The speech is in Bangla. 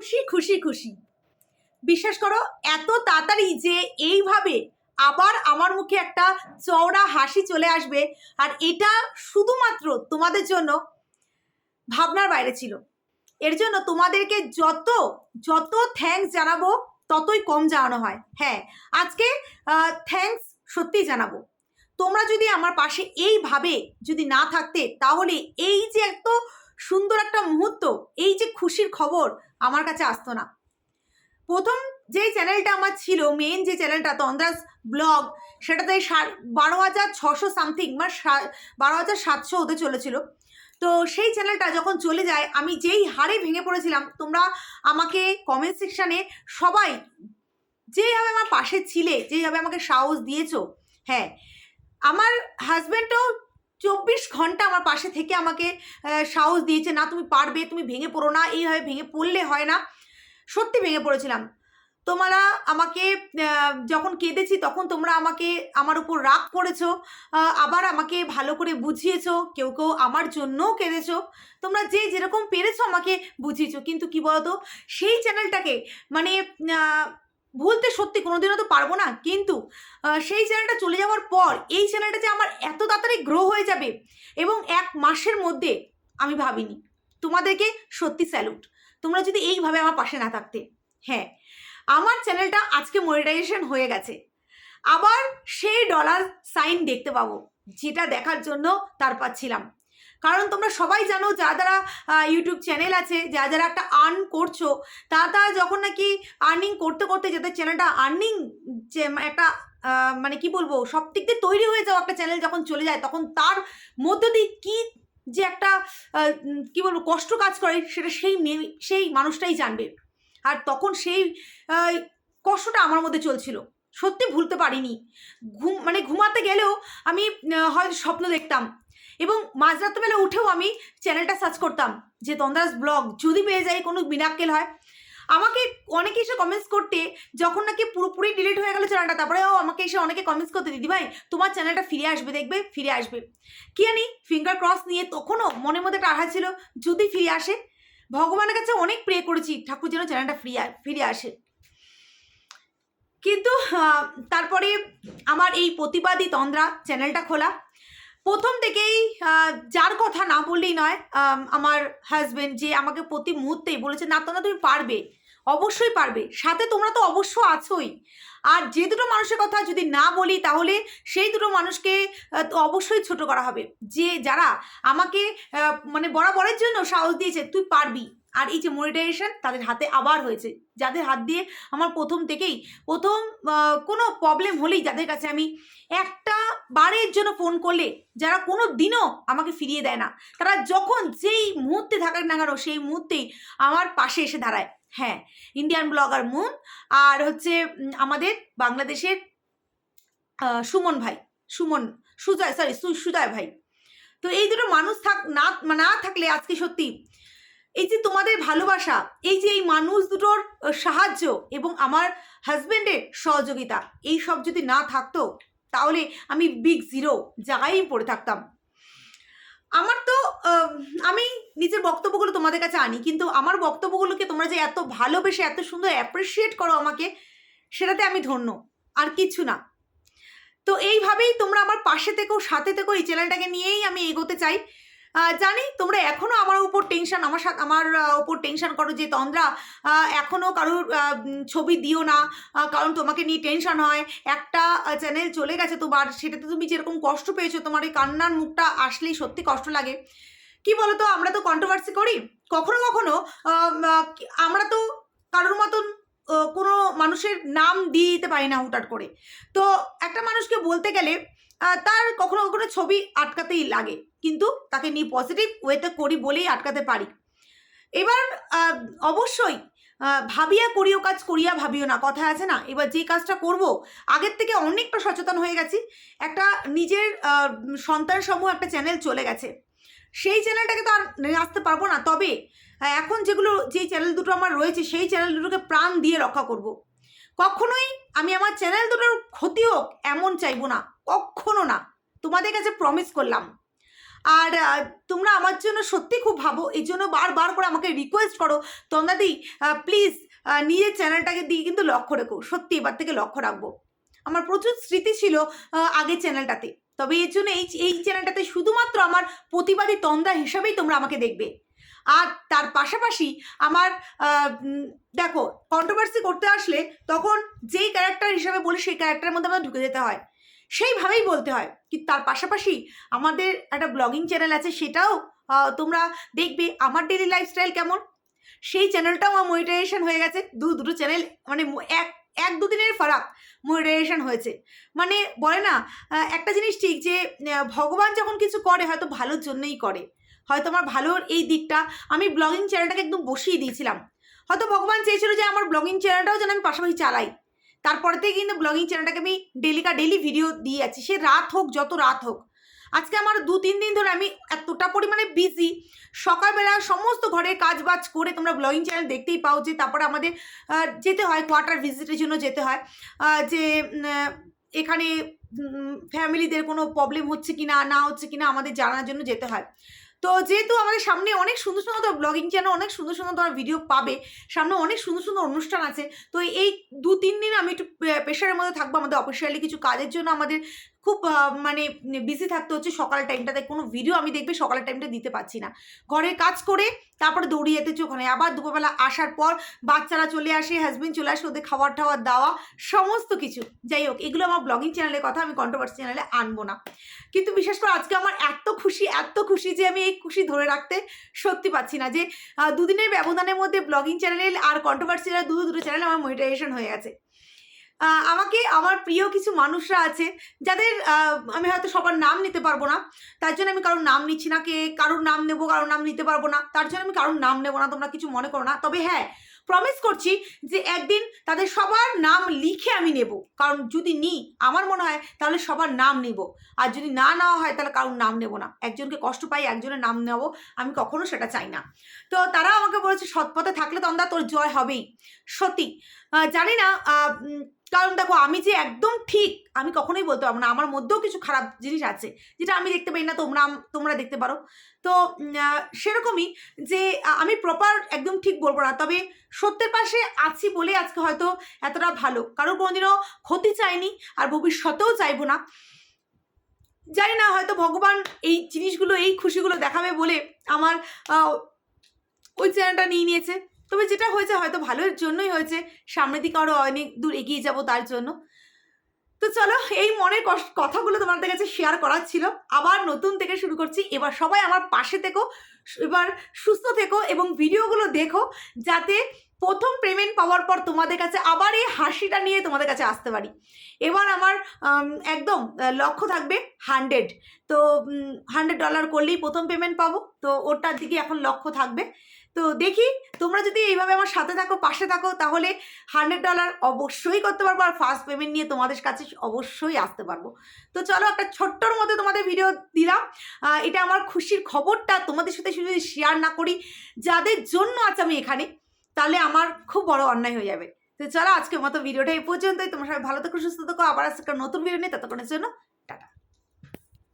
খুশি খুশি খুশি। বিশ্বাস করো, এত তাড়াতাড়ি যে এইভাবে আবার আমার মুখে একটা চওড়া হাসি চলে আসবে, আর এটা শুধুমাত্র তোমাদের জন্য ভাবনার বাইরে ছিল। এর জন্য তোমাদেরকে যত যত থ্যাঙ্কস জানাব, ততই কম জানানো হয়। হ্যাঁ আজকে থ্যাঙ্কস সত্যিই জানাব। তোমরা যদি আমার পাশে এইভাবে যদি না থাকতে, তাহলে এই যে এত সুন্দর একটা মুহূর্ত, এই যে খুশির খবর আমার কাছে আসতো না। প্রথম যে চ্যানেলটা আমার ছিল মেন যে চ্যানেলটা, তন্দ্রাস ব্লগ, সেটাতে বারো হাজার ছশো সামথিং মানে বারো হাজার সাতশো হতে চলেছিল। তো সেই চ্যানেলটা যখন চলে যায়, আমি যেই হারে ভেঙে পড়েছিলাম, তোমরা আমাকে কমেন্ট সেকশানে সবাই যেইভাবে আমার পাশে ছিলে, যেইভাবে আমাকে সাহস দিয়েছ হ্যাঁ আমার হাজব্যান্ডও চব্বিশ ঘণ্টা আমার পাশে থেকে আমাকে সাহস দিয়েছে, না, তুমি পারবে, তুমি ভেঙে পড়ো না। এইভাবে ভেঙে পড়লে হয় না। সত্যি ভেঙে পড়েছিলাম। তোমরা আমাকে যখন কেঁদেছি তখন তোমরা আমাকে আমার উপর রাগ করেছ আবার আমাকে ভালো করে বুঝিয়েছো, কেউ কেউ আমার জন্যও কেঁদেছো। তোমরা যে যেরকম পেরেছ আমাকে বুঝিয়েছো। কিন্তু কি বলতো? সেই চ্যানেলটাকে মানে ভুলতে সত্যি কোনোদিনও তো পারব না। কিন্তু সেই চ্যানেলটা চলে যাওয়ার পর এই চ্যানেলটা যে আমার এত তাড়াতাড়ি গ্রো হয়ে যাবে এবং এক মাসের মধ্যে আমি ভাবিনি। তোমাদেরকে সত্যি স্যালুট তোমরা যদি এইভাবে আমার পাশে না থাকতে হ্যাঁ আমার চ্যানেলটা আজকে মনিটাইজেশন হয়ে গেছে। আবার সেই ডলার সাইন দেখতে পাবো, যেটা দেখার জন্য তার পাচ্ছিলাম। কারণ তোমরা সবাই জানো যা যারা ইউটিউব চ্যানেল আছে, যা যারা একটা আর্ন করছ, তা তা যখন নাকি আর্নিং করতে করতে যাদের চ্যানেলটা আর্নিং যে একটা মানে কি বলব সব দিক দিয়ে তৈরি হয়ে যাওয়া একটা চ্যানেল যখন চলে যায়, তখন তার মধ্য দিয়ে কি যে একটা কি বলব, কষ্ট কাজ করে, সেটা সেই মেয়ে সেই মানুষটাই জানবে। আর তখন সেই কষ্টটা আমার মধ্যে চলছিল। সত্যি ভুলতে পারিনি। ঘুম মানে ঘুমাতে গেলেও আমি হয়তো স্বপ্ন দেখতাম। এবং মাঝরাত্রিবেলা উঠেও আমি চ্যানেলটা সার্চ করতাম যে তন্দ্রাস ব্লগ যদি পেয়ে যায় কোনো মিনাক্কেল হয়। আমাকে অনেকে এসে কমেন্টস করতে, যখন নাকি পুরোপুরি ডিলিট হয়ে গেল চ্যানেলটা তারপরেও আমাকে এসে অনেকে কমেন্টস করতে, দিদি ভাই, তোমার চ্যানেলটা ফিরে আসবে, দেখবে, ফিরে আসবে। কি জানি ফিঙ্গার ক্রস নিয়ে তখনও মনের মধ্যে আশা ছিল, যদি ফিরে আসে, ভগবানের কাছে অনেক প্রে করেছি, ঠাকুর যেন চ্যানেলটা ফিরে ফিরে আসে। কিন্তু তারপরে আমার এই প্রতিবাদী তন্দ্রা চ্যানেলটা খোলা। প্রথম থেকেই যার কথা না বললেই নয় আমার হাজবেন্ড যে আমাকে প্রতি মুহূর্তেই বলেছে, না তোমরা তুমি পারবে, অবশ্যই পারবে, সাথে তোমরা তো অবশ্য আছোই। আর যে দুটো মানুষের কথা যদি না বলি, তাহলে সেই দুটো মানুষকে তো অবশ্যই ছোট করা হবে। যে যারা আমাকে মানে বরাবরের জন্য সাহস দিয়েছে, তুই পারবি। আর এই যে মনিটাইজেশন তাদের হাতে আবার হয়েছে। যাদের হাত দিয়ে আমার প্রথম থেকেই, প্রথম কোনো প্রবলেম হলেই যাদের কাছে আমি একটা বারের জন্য ফোন করলে যারা কোনো দিনও আমাকে ফিরিয়ে দেয় না। তারা যখন যেই মুহূর্তে থাকার না কেন সেই মুহূর্তেই আমার পাশে এসে দাঁড়ায়। হ্যাঁ ইন্ডিয়ান ব্লগার মুন আর হচ্ছে আমাদের বাংলাদেশের সুমন ভাই, সুমন, সুজয় সরি সুজয় ভাই। তো এই দুটো মানুষ থাক, না না থাকলে আজকে সত্যি এই যে তোমাদের ভালোবাসা, এই যে এই মানুষ দুটোর সাহায্য এবং আমার হাজব্যান্ডের সহযোগিতা, এই সব যদি না থাকতো, তাহলে আমি বিগ জিরো জায়গায় পড়ে থাকতাম। আমার তো আমি নিজের বক্তব্যগুলো তোমাদের কাছে আনি, কিন্তু আমার বক্তব্যগুলোকে তোমরা যে এত ভালোবেসে, এত সুন্দর অ্যাপ্রিসিয়েট করো আমাকে, সেটাতে আমি ধন্য, আর কিছু না। তো এইভাবেই তোমরা আমার পাশে থেকেও সাথে থেকেও এই চ্যানেলটাকে নিয়েই আমি এগোতে চাই। জানি, তোমরা এখনও আমার উপর টেনশন আমার সাথে, আমার উপর টেনশন করো যে তন্দ্রা এখনও কারোর ছবি দিও না কারণ তোমাকে নিয়ে টেনশন হয়। একটা চ্যানেল চলে গেছে তোমার সেটাতে তুমি যেরকম কষ্ট পেয়েছ, তোমার এই কান্নার মুখটা আসলেই সত্যি কষ্ট লাগে। কি বলতো, আমরা তো কন্ট্রোভার্সি করি। কখনো কখনো আমরা তো কারোর মতন কোনো মানুষের নাম দিয়ে দিতে পারি না হুটাট করে। তো একটা মানুষকে বলতে গেলে তার কখনো কখনো ছবি আটকাতেই লাগে। কিন্তু তাকে নিয়ে পজিটিভ ওয়েতে করি বলেই আটকাতে পারি। এবার অবশ্যই ভাবিয়া করিও কাজ, করিয়া ভাবিও না, কথা আছে না? এবার যে কাজটা করব, আগের থেকে অনেকটা সচেতন হয়ে গেছি। একটা নিজের সন্তান সমূহ একটা চ্যানেল চলে গেছে। সেই চ্যানেলটাকে তো আর আসতে পারব না। তবে এখন যেগুলো যে চ্যানেল দুটো আমার রয়েছে, সেই চ্যানেল দুটোকে প্রাণ দিয়ে রক্ষা করব। কখনোই আমি আমার চ্যানেল দুটোর ক্ষতি হোক এমন চাইব না, কখনো না। তোমাদের কাছে প্রমিস করলাম। আর তোমরা আমার জন্য সত্যি খুব ভাবো এই জন্য বারবার করে আমাকে রিকোয়েস্ট করো। তন্দাদি প্লিজ নিজের চ্যানেলটাকে দিয়ে কিন্তু লক্ষ্য রেখো। সত্যি এবার থেকে লক্ষ্য রাখব। আমার প্রচুর স্মৃতি ছিল আগের চ্যানেলটাতে তবে এর জন্য এই এই চ্যানেলটাতে শুধুমাত্র আমার প্রতিবাদী তন্দা হিসাবেই তোমরা আমাকে দেখবে। আর তার পাশাপাশি আমার দেখো কন্ট্রোভার্সি করতে আসলে তখন যেই ক্যারেক্টার হিসাবে বলি, সেই ক্যারেক্টারের মধ্যে আমাদের ঢুকে যেতে হয়। সেইভাবেই বলতে হয়। কিন্তু তার পাশাপাশি আমাদের একটা ব্লগিং চ্যানেল আছে, সেটাও তোমরা দেখবে। আমার ডেলি লাইফস্টাইল কেমন? সেই চ্যানেলটাও আমার মনিটাইজেশন হয়ে গেছে। দু, দুটো চ্যানেল মানে এক এক দুদিনের ফারাক মনিটাইজেশন হয়েছে। মানে বলে না একটা জিনিস ঠিক যে ভগবান যখন কিছু করে, হয়তো ভালোর জন্যই করে। হয়তো আমার ভালোর এই দিকটা আমি ব্লগিং চ্যানেলটাকে একদম বসিয়ে দিয়েছিলাম। হয়তো ভগবান চেয়েছিল যে, আমার ব্লগিং চ্যানেলটাও যেন আমি পাশাপাশি চালাই। তারপরে থেকে কিন্তু ব্লগিং চ্যানেলটাকে আমি ডেলিকা ডেলি ভিডিও দিয়ে যাচ্ছি। সে রাত হোক, যত রাত হোক। আজকে আমার দু তিন দিন ধরে আমি এতটা পরিমাণে বিজি সকালবেলা সমস্ত ঘরের কাজ বাজ করে তোমরা ব্লগিং চ্যানেল দেখতেই পাও যে তারপরে আমাদের যেতে হয় কোয়ার্টার ভিজিটের জন্য যেতে হয়। যে এখানে ফ্যামিলিদের কোনো প্রবলেম হচ্ছে কি না না হচ্ছে কি না আমাদের জানার জন্য যেতে হয়। তো যেহেতু আমাদের সামনে অনেক সুন্দর সুন্দর ব্লগিং চ্যানেল অনেক সুন্দর সুন্দর তোমার ভিডিও পাবে, সামনে অনেক সুন্দর সুন্দর অনুষ্ঠান আছে, তো এই দু তিন দিন আমি একটু প্রেশারের মধ্যে থাকব আমাদের অফিসিয়ালি কিছু কাজের জন্য আমাদের খুব মানে বিজি থাকতে হচ্ছে সকাল টাইমটাতে কোনো ভিডিও আমি দেখবে সকালের টাইমটা দিতে পারছি না। ঘরের কাজ করে তারপরে দৌড়িয়ে যেতে হচ্ছে ওখানে। আবার দুপুরবেলা আসার পর বাচ্চারা চলে আসে হাজব্যান্ড চলে আসে, ওদের খাবার টাওয়ার দেওয়া, সমস্ত কিছু। যাই হোক, এগুলো আমার ব্লগিং চ্যানেলের কথা, আমি কন্ট্রোভার্সি চ্যানেলে আনব না। কিন্তু বিশেষ করে আজকে আমার এত খুশি এত খুশি যে আমি এই খুশি ধরে রাখতে সত্যি পাচ্ছি না যে দুদিনের ব্যবধানের মধ্যে ব্লগিং চ্যানেল আর কন্ট্রোভার্সি চ্যানেল দুটো দুটো চ্যানেল আমার মনিটাইজেশন হয়ে গেছে। আমাকে আমার প্রিয় কিছু মানুষরা আছে, যাদের আমি হয়তো সবার নাম নিতে পারব না, তার জন্য আমি কারোর নাম নিচ্ছি না, কে কারোর নাম নেব, কারোর নাম নিতে পারব না, তার জন্য আমি কারোর নাম নেব না, তোমরা কিছু মনে করো না। তবে হ্যাঁ প্রমিস করছি যে একদিন তাদের সবার নাম লিখে আমি নেব, কারণ যদি নিই আমার মনে হয় তাহলে সবার নাম নেব। আর যদি না নেওয়া হয় তাহলে কারোর নাম নেব না। একজনকে কষ্ট পাই, একজনের নাম নেব, আমি কখনো সেটা চাই না। তো তারা আমাকে বলেছে, সৎপথে থাকলে তন্দা তোর জয় হবেই। সত্যি জানি না কারণ দেখো আমি যে একদম ঠিক, আমি কখনোই বলতে পারব না, আমার মধ্যেও কিছু খারাপ জিনিস আছে, যেটা আমি দেখতে পাই না, তোমরা তোমরা দেখতে পারো। তো সেরকমই যে আমি প্রপার একদম ঠিক বলব না, তবে সত্যের পাশে আছি বলে আজকে হয়তো এতটা ভালো, কারোর কোনোদিনও ক্ষতি চাইনি, আর ভবিষ্যতেও চাইব না। জানি না, হয়তো ভগবান এই জিনিসগুলো, এই খুশিগুলো দেখাবে বলে আমার ওই চ্যানেলটা নিয়ে নিয়েছে। তবে যেটা হয়েছে হয়তো ভালোর জন্যই হয়েছে। সামনের দিকে আরও অনেক দূর এগিয়ে যাব তার জন্য। তো চলো, এই মনের কথাগুলো তোমাদের কাছে শেয়ার করার ছিল। আবার নতুন থেকে শুরু করছি। এবার সবাই আমার পাশে থেকো এবার সুস্থ থেকো এবং ভিডিওগুলো দেখো যাতে প্রথম পেমেন্ট পাওয়ার পর তোমাদের কাছে আবার এই হাসিটা নিয়ে তোমাদের কাছে আসতে পারি। এবার আমার একদম লক্ষ্য থাকবে হান্ড্রেড তো হান্ড্রেড ডলার করলেই প্রথম পেমেন্ট পাবো। তো ওটার দিকে এখন লক্ষ্য থাকবে। তো দেখি তোমরা যদি এইভাবে আমার সাথে থাকো, পাশে থাকো, তাহলে হান্ড্রেড ডলার অবশ্যই করতে পারব আর ফার্স্ট পেমেন্ট নিয়ে তোমাদের কাছে অবশ্যই আসতে পারব। তো চলো একটা ছোট্টর মধ্যে তোমাদের ভিডিও দিলাম। এটা আমার খুশির খবরটা, তোমাদের সাথে শুধু শেয়ার না করি, যাদের জন্য আজ আমি এখানে, তাহলে আমার খুব বড় অন্যায় হয়ে যাবে। তো চলো আজকের মতো ভিডিওটা এই পর্যন্তই। তোমার সবাই ভালো থেকো, সুস্থ থাকো। আবার আজকে নতুন ভিডিও নিয়ে ততক্ষণের জন্য